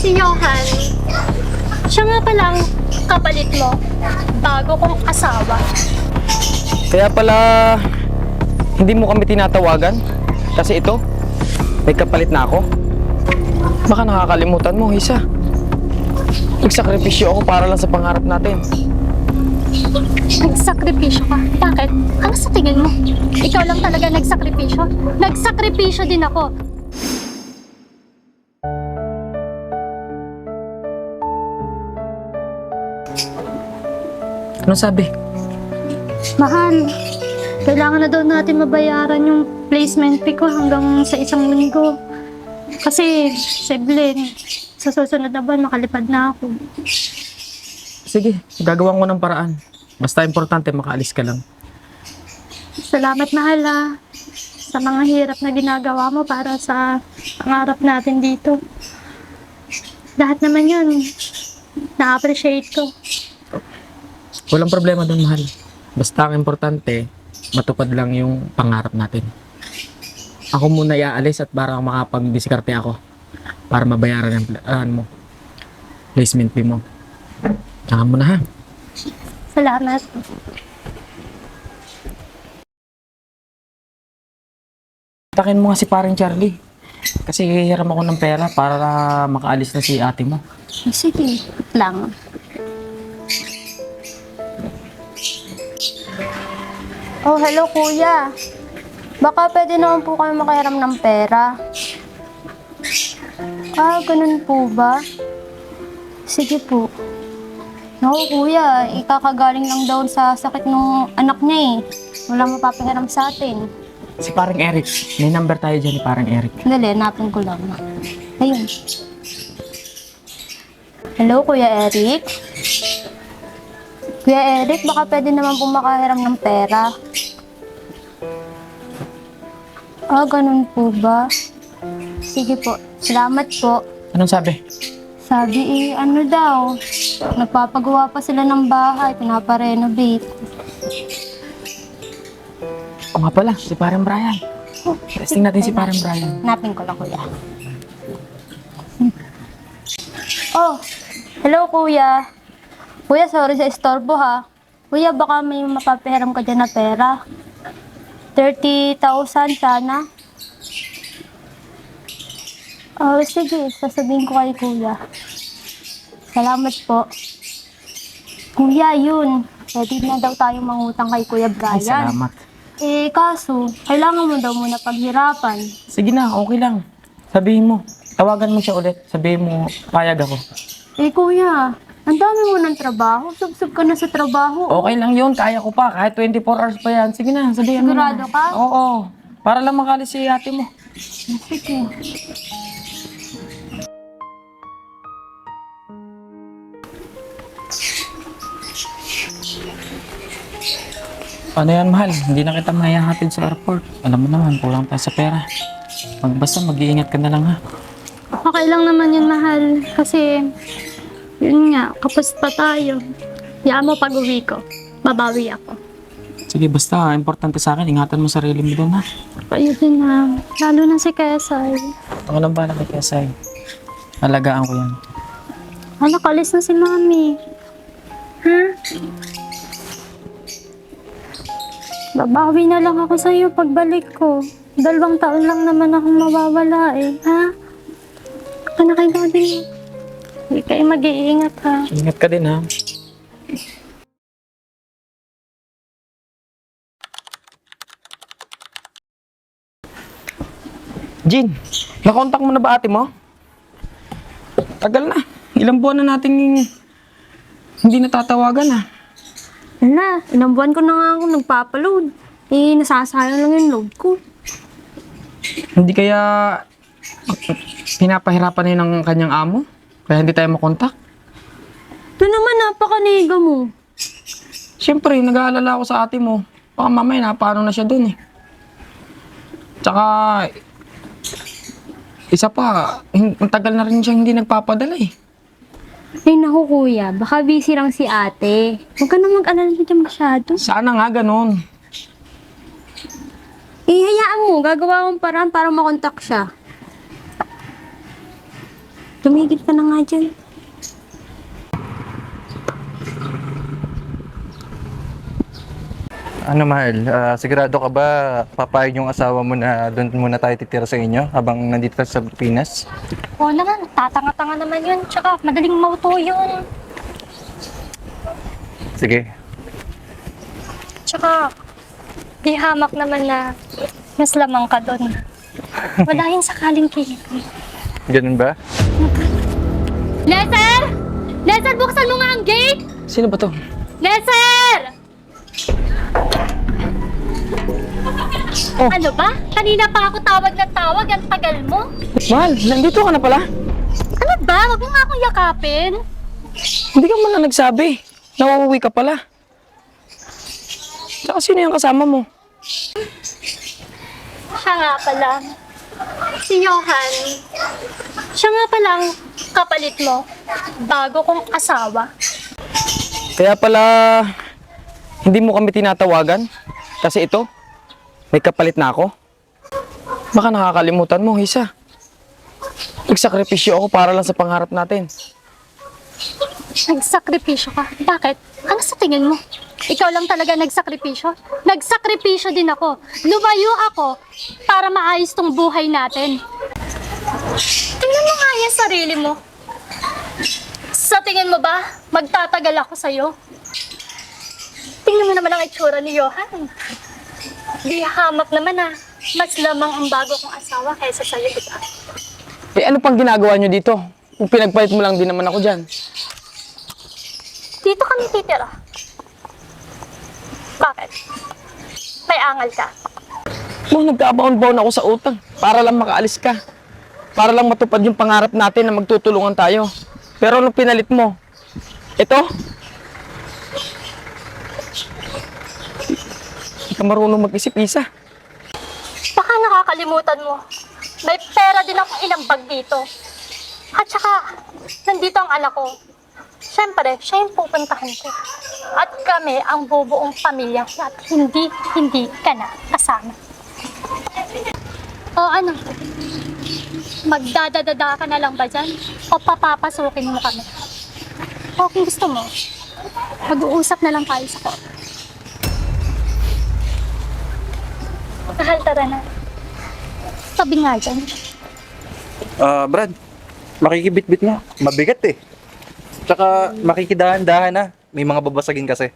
Si Johan, siya nga palang kapalit mo bago kong asawa. Kaya pala, hindi mo kami tinatawagan? Kasi ito, may kapalit na ako. Baka nakakalimutan mo, Isa. Nagsakripisyo ako para lang sa pangarap natin. Nagsakripisyo ka. Bakit? Ano sa tingin mo? Ikaw lang talaga nagsakripisyo? Nagsakripisyo din ako. Ano sabi? Mahal, kailangan na daw natin mabayaran yung placement fee ko hanggang sa isang linggo. Kasi, Seblin, sa susunod na buwan makalipad na ako. Sige, gagawan ko ng paraan. Basta importante, makaalis ka lang. Salamat mahal ah, sa mga hirap na ginagawa mo para sa pangarap natin dito. Lahat naman yun, na-appreciate ko. Walang problema doon, mahal. Basta ang importante, matupad lang yung pangarap natin. Ako muna iaalis at para makapag-diskarte ako para mabayaran yung pla- ano mo, placement fee mo. Tsaka mo na ha. Salamat. Takin mo nga si paring Charlie. Kasi hihiram ako ng pera para makaalis na si ate mo. Sige, lang. Oh, hello kuya. Baka pwede naman po kayo makahiram ng pera. Ah, ganun po ba? Sige po. Naku kuya, ikakagaling lang daw sa sakit ng anak niya eh. Wala mapapahiram sa atin. Si paring Eric. May number tayo dyan ni paring Eric. Dali, hanapin ko lang. Ayun. Hello, Kuya Eric? Kuya Eric, baka pwede naman po makahiram ng pera. Ah, ganun po ba? Sige po. Salamat po. Anong sabi? Sabi eh, ano daw, nagpapagawa pa sila ng bahay, pinaparenovate. O nga pala, si paring Brian. Testing natin si paring Brian. Hanapin ko lang, kuya. Oh, hello, kuya. Kuya, sorry sa istorbo, ha. Kuya, baka may mapapahiram ka dyan na pera. 30,000 sana. Oh, sige, sasabihin ko kay kuya. Salamat po. Kuya, yun. Pwede na daw tayong mangutang kay Kuya Ay, Brian. salamat. Eh, kaso, kailangan mo daw muna paghirapan. Sige na, okay lang. Sabihin mo. Tawagan mo siya ulit. Sabihin mo, payag ako. Eh, kuya, ang dami mo ng trabaho. Subsub ka na sa trabaho. Okay lang yun, kaya ko pa. Kahit 24 hours pa yan. Sige na, sabihin mo Sigurado na. ka? Oo. Para lang makalis si ate mo. Sige. Ano yan, mahal? Hindi na kita mayahatid sa airport. Alam mo naman, kulang tayo sa pera. Mag basta mag-iingat ka na lang ha. Okay lang naman yun, mahal. Kasi, yun nga, kapos pa tayo. Hayaan mo pag uwi ko. Babawi ako. Sige, basta. Importante sa akin, ingatan mo sarili mo doon ha. Din na. Lalo na si Kesay. Ako lang bala kay Kesay. Alagaan ko yan. Anak, alis na si Mami. Ha? Babawi na lang ako sa iyo pagbalik ko. Dalawang taon lang naman akong mawawala eh. Ha? Ka na kay Daddy. Hindi kayo mag-iingat ha. Ingat ka din ha. Jin, nakontak mo na ba ate mo? Tagal na. Ilang buwan na nating hindi natatawagan ah. Ala, ilang buwan ko na nga ako nagpapaload. Eh, nasasayang lang yung load ko. Hindi kaya pinapahirapan na yun ng kanyang amo? Kaya hindi tayo makontak? Ito naman, napakaniga mo. Siyempre, nag-aalala ako sa ate mo. Baka mamaya napaano na siya dun eh. Tsaka, isa pa, ang tagal na rin siya hindi nagpapadala eh. Ay, naku kuya, baka busy lang si ate. Huwag ka na mag-alala dyan masyado. Sana nga ganun. Eh, hayaan mo, gagawa akong paraan para makontak siya. Tumigil ka na nga dyan. Ano mahal, Ah, sigurado ka ba papayag yung asawa mo na doon muna tayo titira sa inyo habang nandito tayo sa Pilipinas? Oo naman, tatanga-tanga naman yun. Tsaka madaling mauto yun. Sige. Tsaka, di hamak naman na mas lamang ka doon. Wala yun sakaling kilig. Ganun ba? Leser! Leser, buksan mo nga ang gate! Sino ba to? Leser! Ano ba? Kanina pa ako tawag ng tawag, ang tagal mo. Mahal, nandito ka na pala. Ano ba? Huwag mo nga akong yakapin. Hindi ka man na nagsabi. Nauuwi ka pala. Tsaka sino yung kasama mo? Siya nga pala. Si Johan. Siya nga palang kapalit mo. Bago kong asawa. Kaya pala, hindi mo kami tinatawagan? Kasi ito, may kapalit na ako? Baka nakakalimutan mo, Hisa. Nagsakripisyo ako para lang sa pangarap natin. Nagsakripisyo ka. Bakit? Ano sa tingin mo? Ikaw lang talaga nagsakripisyo? Nagsakripisyo din ako. Lumayo ako para maayos tong buhay natin. Tingnan mo nga yung sarili mo. Sa tingin mo ba, magtatagal ako sa'yo? Tingnan mo naman ang itsura ni Johan. Di hamak naman ah. Mas lamang ang bago kong asawa kaysa sa'yo, di ba? Eh ano pang ginagawa nyo dito? Kung pinagpalit mo lang din naman ako dyan. Dito kami titira. Bakit? May angal ka. Mo, nagkabaon-baon ako sa utang para lang makaalis ka. Para lang matupad yung pangarap natin na magtutulungan tayo. Pero ano pinalit mo? Ito? Hindi ka marunong mag-isip, Isa. Baka nakakalimutan mo. May pera din ako inambag dito. At saka, nandito ang anak ko. Siyempre, siya yung pupuntahan ko. At kami ang bubuong pamilya at hindi, hindi ka na kasama. O ano? Magdadadada ka na lang ba dyan? O papapasukin mo kami? O kung gusto mo, mag-uusap na lang tayo sa ko. Mahal, tara na. Sabi nga dyan. Ah, Brad, makikibit-bit nga. Mabigat eh. Tsaka makikidahan-dahan na. May mga babasagin kasi.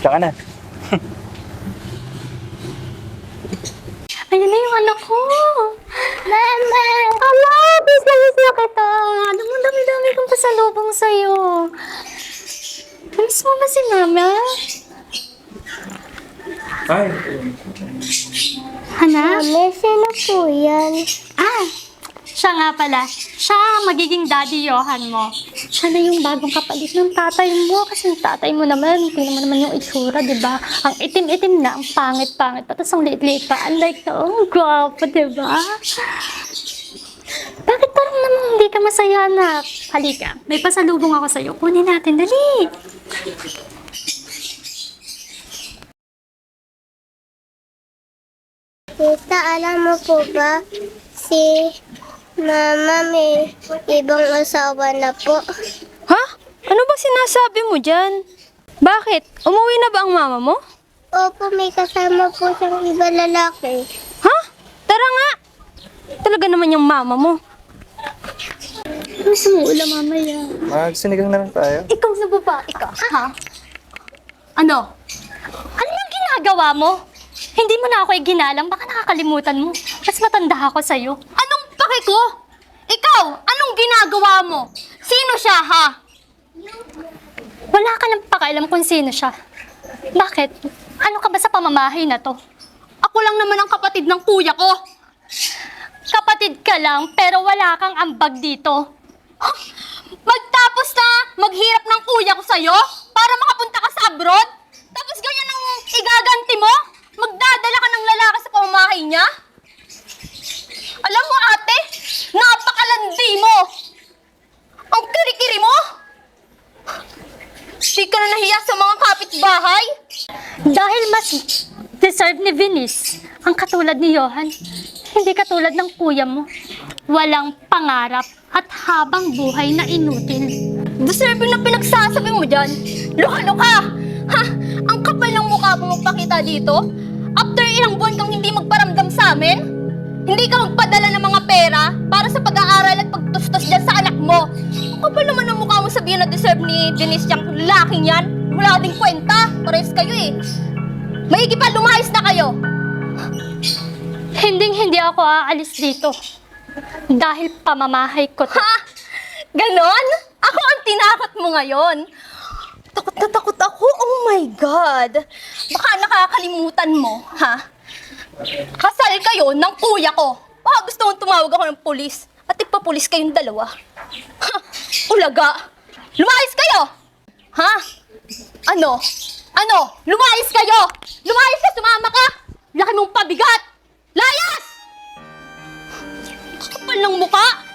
Tsaka na. Ayun na yung anak ko. Mama! Ala, bis na bis na kita. Alam mo, dami-dami kong pasalubong sa'yo. Miss mo ba si mama? Ay, Hana? Mami, sino po yan? Ah, siya nga pala. Siya ang magiging daddy Johan mo. Siya na yung bagong kapalit ng tatay mo. Kasi yung tatay mo naman, tingnan mo naman yung itsura, di ba? Ang itim-itim na, ang pangit-pangit pa. Tapos ang liit-liit pa. Unlike na, oh, gwapo, di ba? Bakit parang naman hindi ka masaya, anak? Halika, may pasalubong ako sa'yo. Kunin natin, dali. Tita, alam mo po ba, si Mama may ibang asawa na po. Ano ba sinasabi mo dyan? Bakit? Umuwi na ba ang mama mo? Opo, may kasama po siyang iba lalaki. Ha? Tara nga! Talaga naman yung mama mo. Gusto mo ulam mamaya. magsinigang na lang tayo. Ikaw na babae ka, ha? Ano? Ano yung ginagawa mo? Hindi mo na ako iginalang, baka nakakalimutan mo. Mas matanda ako sa'yo. Anong pake ko? Ikaw, anong ginagawa mo? Sino siya, ha? Wala ka nang pakialam kung sino siya. Bakit? Ano ka ba sa pamamahay na to? Ako lang naman ang kapatid ng kuya ko. Kapatid ka lang, pero wala kang ambag dito. Magtapos na maghirap ng kuya ko sa'yo para makapunta ka sa abroad? Tapos ganyan ang igaganti mo? Magdadala ka ng lalaki sa pamamahay niya? Alam mo ate, napakalandi mo! Ang kiri-kiri mo! Di ka na nahiya sa mga kapitbahay? Dahil mas deserve ni Venice ang katulad ni Johan. Hindi katulad ng kuya mo. Walang pangarap. at habang buhay na inutil. Deserving na pinagsasabi mo dyan. Luka-luka! Ha? Ang kapal ng mukha mo magpakita dito? After ilang buwan kang hindi magparamdam sa amin? Hindi ka magpadala ng mga pera para sa pag-aaral at pagtustos dyan sa anak mo. Ang kapal naman ng mukha mo sabihin na deserve ni Denise yung lalaking yan. Wala ding kwenta. Pares kayo eh. Maigi pa, lumayas na kayo. Hinding hindi ako aalis dito. Dahil pamamahay ko to. Ha? Ganon? Ako ang tinakot mo ngayon. Takot na takot ako. Oh my God. Baka nakakalimutan mo, ha? Kasal kayo ng kuya ko. Baka gusto mong tumawag ako ng pulis. At ipapulis kayong dalawa. Ha? Ulaga. Lumayas kayo! Ha? Ano? Ano? Lumayas kayo! Lumayas ka! Sumama ka! Laki mong pabigat! Layas! Kapal ng muka!